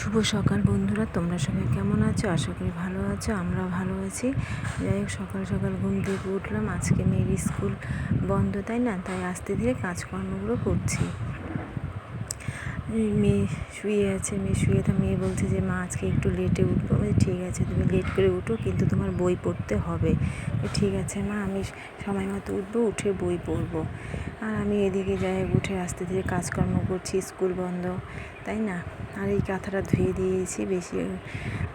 শুভ সকাল বন্ধুরা, তোমরা সবাই কেমন আছো? আশা করি ভালো আছো আমরা ভালো আছি। যাই হোক, সকাল সকাল ঘুম থেকে উঠলাম। আজকে মেয়ের স্কুল বন্ধ, তাই না? তাই আস্তে ধীরে কাজকর্মগুলো করছি। মেয়ে শুয়ে আছে, মেয়ে শুয়ে থা, মেয়ে বলছে যে, মা, আজকে একটু লেটে উঠবো। আমি ঠিক আছে, তুমি লেট করে উঠো, কিন্তু তোমার বই পড়তে হবে। ঠিক আছে, মা, আমি সময় মতো উঠবো, উঠে বই পড়ব। আর আমি এদিকে যাই, উঠে আস্তে ধীরে কাজকর্ম করছি, স্কুল বন্ধ, তাই না? আর এই কাঁথাটা ধুয়ে দিয়েছি, বেশি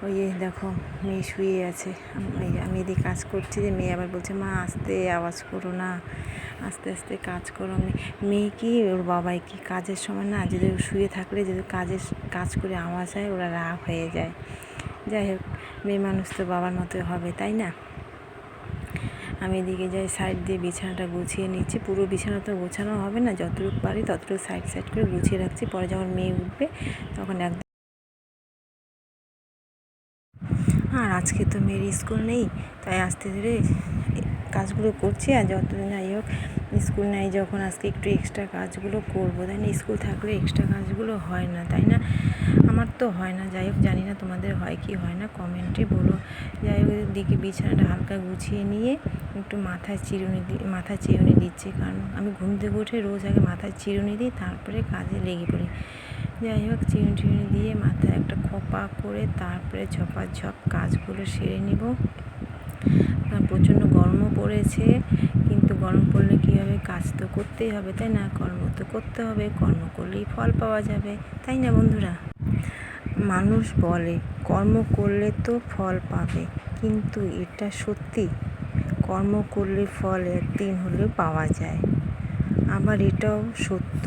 ওই দেখো, মেয়ে শুয়ে আছে। আম- এদিকে কাজ করছি, যে মেয়ে আবার বলছে, মা, আস্তে আওয়াজ করো না, আস্তে আস্তে কাজ করো। মেয়ে কি, ওর বাবাই কি কাজের সময় না, যদি ও শুয়ে থাকলে যদি কাজের কাজ করে আওয়াজ হয়, ওরা রাগ হয়ে যায়। যাই হোক, মেয়ে মানুষ তো বাবার মতোই হবে, তাই না? আমি এদিকে যাই সাইড দিয়ে বিছানাটা গুছিয়ে নিচ্ছি। পুরো বিছানা তো গোছানো হবে না, যতটুকু পারি ততটুকু সাইড সাইড করে গুছিয়ে রাখছি। পরে যখন মেয়ে উঠবে, তখন একদম আর আজকে তো মেয়ের স্কুল নেই, তাই আসতে ধীরে কাজগুলো করছি আর যতদিন যাই হোক স্কুল নেই যখন আজকে একটু এক্সট্রা কাজগুলো করব। তাই না? স্কুল থাকলে এক্সট্রা কাজগুলো হয় না, তাই না? আমার তো হয় না, যাই হোক জানি না তোমাদের হয় কি হয় না, কমেন্টে বলো। যাই হোক দিকে বিছানাটা হালকা গুছিয়ে নিয়ে একটু মাথায় চিরুনি দি, মাথায় চিরুনি দিচ্ছে, কারণ আমি ঘুম থেকে উঠে রোজ আগে মাথায় চিরুনি দিই, তারপরে কাজে লেগে পড়ি। যাই হোক চিরুনি টিরুনি দিয়ে মাথায় একটা খোপা করে তারপরে ঝপাঝপ কাজগুলো সেরে নিব। প্রচণ্ড গরমও পড়েছে, কিন্তু গরম পড়লে কী হবে কাজ তো করতেই হবে, তাই না? কর্ম তো করতে হবে, কর্ম করলেই ফল পাওয়া যাবে, তাই না বন্ধুরা? মানুষ বলে, কর্ম করলে তো ফল পাবে, কিন্তু এটা সত্যি? কর্ম করলে ফল একদিন হলেও পাওয়া যায়। আবার এটাও সত্য।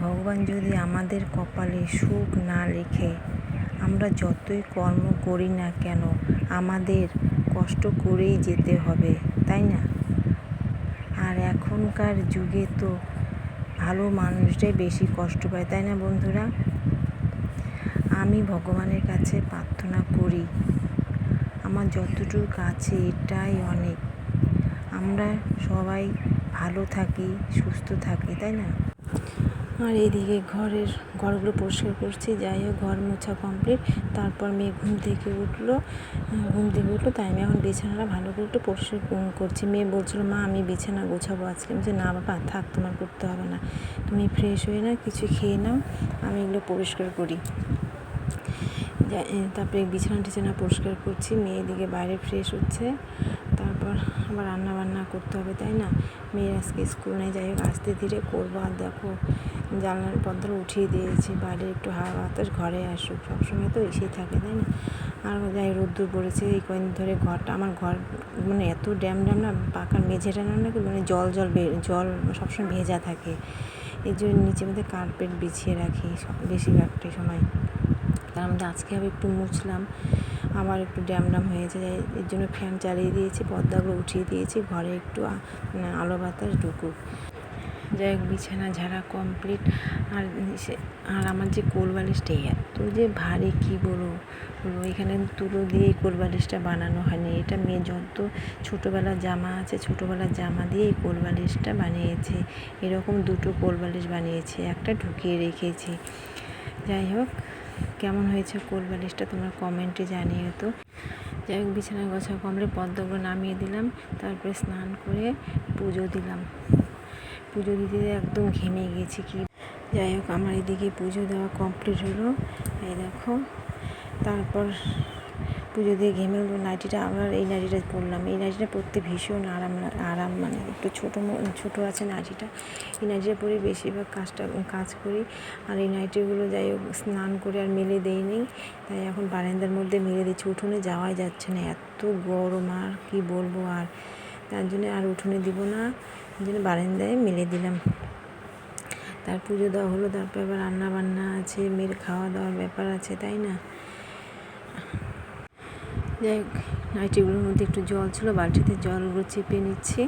ভগবান যদি আমাদের কপালে সুখ না লেখে, আমরা যতই কর্ম করি না কেন, আমাদের কষ্ট করেই যেতে হবে, তাই না? আর এখনকার যুগে তো ভালো মানুষটাই বেশি কষ্ট পায়, তাই না বন্ধুরা? আমি ভগবানের কাছে প্রার্থনা করি, আমার যতটুকু আছে এটাই অনেক। আমরা সবাই ভালো থাকি, সুস্থ থাকি, তাই না? আর এদিকে ঘরের ঘরগুলো পরিষ্কার করছি, যাই হোক ঘর মোছা কমপ্লিট তারপর মেয়ে ঘুম থেকে উঠল। ঘুম থেকে উঠল, তাই আমি এখন বিছানাটা ভালো করে একটু পরিষ্কার করছি। মেয়ে বলছিলো, মা, আমি বিছানা গোছাবো আজকে। আমি যে না বাবা, থাক, তোমার করতে হবে না। তুমি ফ্রেশ হয়ে না কিছু খেয়ে নাও, আমি এগুলো পরিষ্কার করি। তারপরে বিছানা টিছানা পরিষ্কার করছি, মেয়ে এদিকে বাইরে ফ্রেশ হচ্ছে। তারপর আবার রান্না বান্না করতে হবে, তাই না? মেয়ের আজকে স্কুল নেই, যাই হোক, আস্তে ধীরে করব। আর দেখো, জানলার পর্দাটা উঠিয়ে দিয়েছি, বাইরে একটু হাওয়া বাতাস, ঘরে আসুক, সবসময় তো এসেই থাকে, তাই না? আর যাই রোদ্দুর পড়েছে, এই কদিন ধরে ঘরটা, আমার ঘর মানে এত ড্যাম ড্যাম না পাকার মেঝেটা না, নাকি মানে জল জল জল সবসময় ভেজা থাকে। এই জন্য নিচের মধ্যে কার্পেট বিছিয়ে রাখি বেশিরভাগটাই সময়। তার মধ্যে আজকে আবার একটু মুছলাম। আবার একটু ড্যাম ড্যাম হয়েছে যাই এর জন্য ফ্যান চালিয়ে দিয়েছি, পর্দাগুলো উঠিয়ে দিয়েছি, ঘরে একটু মানে আলো বাতাস ঢুকুক। যাই হোক, বিছানা ঝাড়া কমপ্লিট। আর আর আমার যে কোল বালিশটা এত যে ভারী, কী বলব? এখানে তুলো দিয়ে এই কোল বালিশটা বানানো হয়নি। এটা মেয়ে যত ছোটোবেলার জামা আছে, ছোটোবেলার জামা দিয়ে এই কোল বালিশটা বানিয়েছে। এরকম দুটো কোল বালিশ বানিয়েছে, একটা ঢুকিয়ে রেখেছি। যাই হোক কেমন হয়েছে কোল বালিশটা তোমরা কমেন্টে জানিয়ে তো। যাই হোক বিছানা গোছা কমলে পদ্মগুলো নামিয়ে দিলাম, তারপরে স্নান করে পুজো দিলাম। পুজো দিতে একদম ঘেমে গেছি কি। যাই হোক, আমার এদিকে পুজো দেওয়া কমপ্লিট হলো। এই দেখো, তারপর পুজো দিয়ে ঘেমে হলো নাইটিটা আবার এই নাইটিটা পরলাম। এই নাইটিটা পরতে ভীষণ আরাম আরাম মানে একটু ছোটো ছোটো আছে নাইটিটা। এই নাইটিটা পরে বেশিরভাগ কাজটা, কাজ করি। আর এই নাইটিগুলো যাই হোক, স্নান করে আর মেলে দেইনি। তাই এখন বারান্দার মধ্যে মেলে দিচ্ছি। উঠোনে যাওয়াই যাচ্ছে না। এত গরম, আর কি বলব আর। তার জন্য আর উঠোনে দিব না। জন্য বারান্দায় মেলে দিলাম। তার পুজো দেওয়া হলো। তারপর আবার রান্না বান্না আছে, মেয়ের খাওয়া দাওয়ার ব্যাপার আছে, তাই না? যাই হোক নাইটিগুলোর মধ্যে একটু জল ছিল, বালতিতে জলগুলো চেপে নিচ্ছি।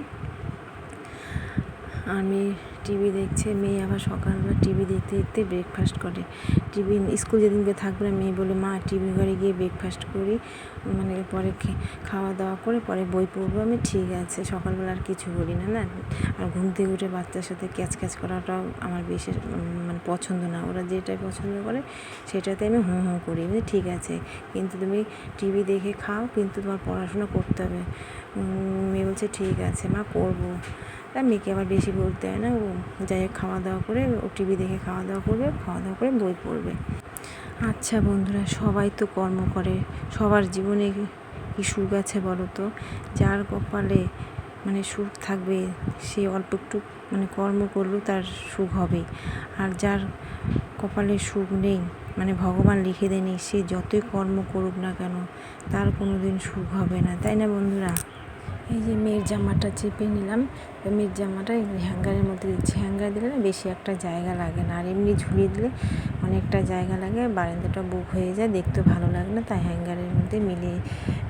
আমি টিভি দেখছে, মেয়ে আবার সকালবেলা টিভি দেখতে দেখতে ব্রেকফাস্ট করে। টিভি, স্কুল যেদিনকে থাকবে না মেয়ে বলে মা, টিভি ঘরে গিয়ে ব্রেকফাস্ট করি। মানে পরে খাওয়া দাওয়া করে পরে বই পড়ব আমি, ঠিক আছে। সকালবেলা আর কিছু করি না না? আর ঘুম থেকে উঠে বাচ্চার সাথে ক্যাচ ক্যাচ করাটাও আমার বিশেষ মানে পছন্দ না। ওরা যেটাই পছন্দ করে, সেটাতে আমি হুঁ হুঁ করি। মানে ঠিক আছে, কিন্তু তুমি টিভি দেখে খাও, কিন্তু তোমার পড়াশোনা করতে হবে। মেয়ে বলছে, ঠিক আছে, মা, করব। তা মেয়েকে আবার বেশি বলতে হয় না, ও যাই হোক খাওয়া দাওয়া করে, ও টিভি দেখে খাওয়া দাওয়া করবে খাওয়া দাওয়া করে বই পড়বে। আচ্ছা বন্ধুরা সবাই তো কর্ম করে। সবার জীবনে কি সুখ আছে বলো তো? যার কপালে মানে সুখ থাকবে সে অল্প একটু মানে কর্ম করলেও তার সুখ হবে। আর যার কপালে সুখ নেই মানে ভগবান লিখে দেয়নি সে যতই কর্ম করুক না কেন তার কোনো দিন সুখ হবে না তাই না বন্ধুরা? এই যে মেয়ের জামাটা চেপে নিলাম তো মেয়ের জামাটা এই হ্যাঙ্গারের মধ্যে দিচ্ছি। হ্যাঙ্গার দিলে না বেশি একটা জায়গা লাগে না আর এমনি ঝুলিয়ে দিলে অনেকটা জায়গা লাগে, বারান্দাটা বুক হয়ে যায়, দেখতে ভালো লাগে না, তাই হ্যাঙ্গারের মধ্যে মিলিয়ে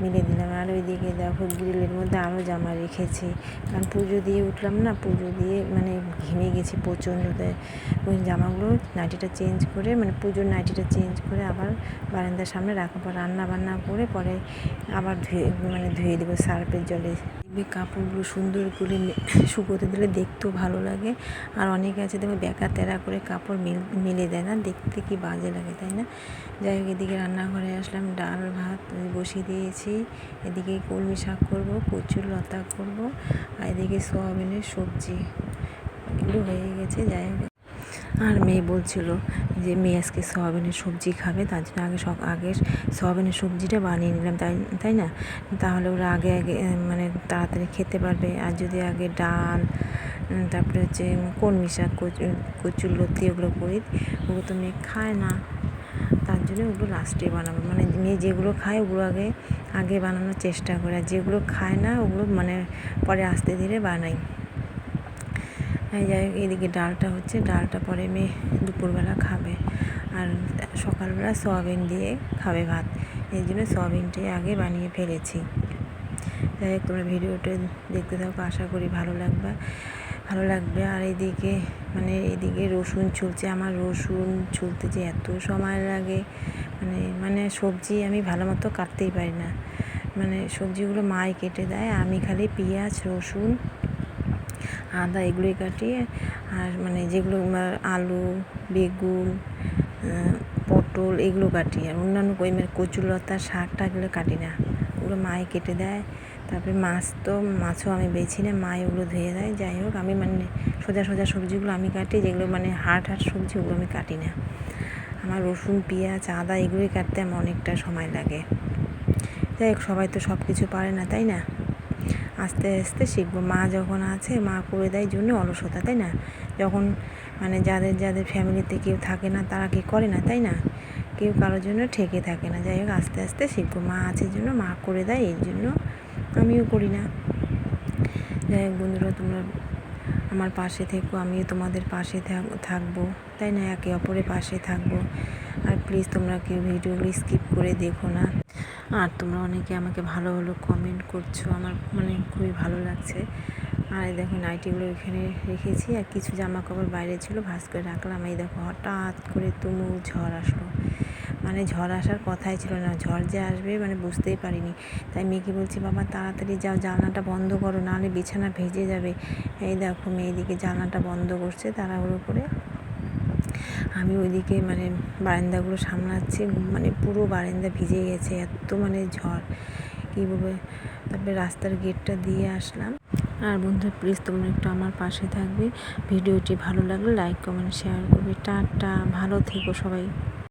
মিলে দিলাম। আর ওইদিকে দেখো গ্রিলের মধ্যে আরও জামা রেখেছি। কারণ পুজো দিয়ে উঠলাম না, পুজো দিয়ে মানে ঘেমে গেছি প্রচণ্ড ওই জামাগুলো নাইটিটা চেঞ্জ করে মানে পুজোর নাইটিটা চেঞ্জ করে আবার বারান্দার সামনে রাখা পর রান্না বান্না করে পরে আবার ধুয়ে মানে ধুয়ে দেবো, সার্ফের জলে। কাপড়গুলো সুন্দর করে শুকোতে দিলে দেখতেও ভালো লাগে। আর অনেকে আছে দেখবে বেকা তেরা করে কাপড় মিল মেলে দেয় না। দেখতে কি বাজে লাগে, তাই না? যাই হোক, এদিকে রান্নাঘরে আসলাম, ডাল, ভাত বসিয়ে দিয়েছি। এদিকে কলমি শাক করব, কচুর লতা করব, আর এদিকে সোয়াবিনের সবজি। এগুলো হয়ে গেছে, যাই হোক। আর মেয়ে বলছিল যে, মেয়ে আজকে সয়াবিনের সবজি খাবে, তার জন্য আগে সব, আগে সয়াবিনের সবজিটা বানিয়ে নিলাম, তাই তাই না? তাহলে ওরা আগে আগে মানে তাড়াতাড়ি খেতে পারবে। আর যদি আগে ডাল তারপরে হচ্ছে কলমি শাক, কচু কচুর লতি ওগুলো করি, ওগুলো তো মেয়ে খায় না। তার জন্য ওগুলো লাস্টে বানাবো। মানে মেয়ে যেগুলো খায়, ওগুলো আগে আগে বানানোর চেষ্টা করে। আর যেগুলো খায় না, ওগুলো মানে পরে আস্তে ধীরে বানাই। যাই হোক, এদিকে ডালটা হচ্ছে, ডালটা পরে মেয়ে দুপুরবেলা খাবে। আর সকালবেলা সয়াবিন দিয়ে খাবে ভাত। এই জন্য সয়াবিনটাই আগে বানিয়ে ফেলেছি। যাই হোক, তোমরা ভিডিওটা দেখতে থাকো, আশা করি ভালো লাগবে। ভালো লাগবে। আর এদিকে মানে এদিকে রসুন ছুলছে। আমার রসুন ছুলতে যে এত সময় লাগে মানে মানে সবজি আমি ভালো মতো কাটতেই পারি না। মানে সবজিগুলো মাই কেটে দেয়, আমি খালি পেঁয়াজ, রসুন আদা এগুলোই কাটি আর মানে যেগুলো আলু, বেগুন পটল এগুলো কাটি আর অন্যান্য কই মানে কচুলতা শাক টাকগুলো কাটি না। ওগুলো মায়ে কেটে দেয়। তারপরে মাছ তো, মাছও আমি বেছি না, মাই ওগুলো ধুয়ে দেয়। যাই হোক, আমি মানে সোজা সোজা সবজিগুলো আমি কাটি, যেগুলো মানে হার্ড হার্ড সবজি ওগুলো আমি কাটি না। আমার রসুন, পেঁয়াজ, আদা এগুলোই কাটতে আমার অনেকটা সময় লাগে। যাই হোক, সবাই তো সব কিছু পারে না, তাই না? আস্তে আস্তে শিখব। মা যখন আছে, মা করে দেয় জন্য অলসতা, তাই না? যখন মানে যাদের যাদের ফ্যামিলিতে কেউ থাকে না, তারা কি করে না, তাই না? কেউ কারোর জন্য ঠেকে থাকে না। যাই হোক, আস্তে আস্তে শিখব। মা আছে জন্য, মা করে দেয়, এই জন্য আমিও করি না। যাই হোক বন্ধুরা, তোমরা আমার পাশে থেকো, আমিও তোমাদের পাশে থাক- থাকব, তাই না? একে অপরের পাশে থাকব। আর প্লিজ তোমরা কেউ ভিডিওগুলো স্কিপ করে দেখো না। আর তোমরা অনেকে আমাকে ভালো ভালো কমেন্ট করছ, আমার মানে খুবই ভালো লাগছে। আর এই দেখো নাইটিগুলো এখানে রেখেছি, আর কিছু জামা কাপড় বাইরে ছিল ভাস করে রাখলাম। এই দেখো হঠাৎ করে তুমুল ঝড় আসলো। মানে ঝড় আসার কথাই ছিল না, ঝড় যে আসবে মানে বুঝতেই পারিনি। তাই মেয়েকে বলছি, বাবা, তাড়াতাড়ি যাও, জানলাটা বন্ধ করো, নাহলে বিছানা ভেজে যাবে। এই দেখো মেয়েদিকে জানলাটা বন্ধ করছে, তাড়াহুড়ো করে আমি ওইদিকে মানে বারান্দাগুলো সামলাচ্ছি মানে পুরো বারান্দা ভিজে গেছে, এত মানে ঝড়, কী বলব? তারপরে রাস্তার গেটটা দিয়ে আসলাম। আর বন্ধু প্লিজ তোমরা একটু আমার পাশে থাকবে। ভিডিওটি ভালো লাগলে লাইক কমেন্ট শেয়ার করবে। টাটা, ভালো থেকো সবাই।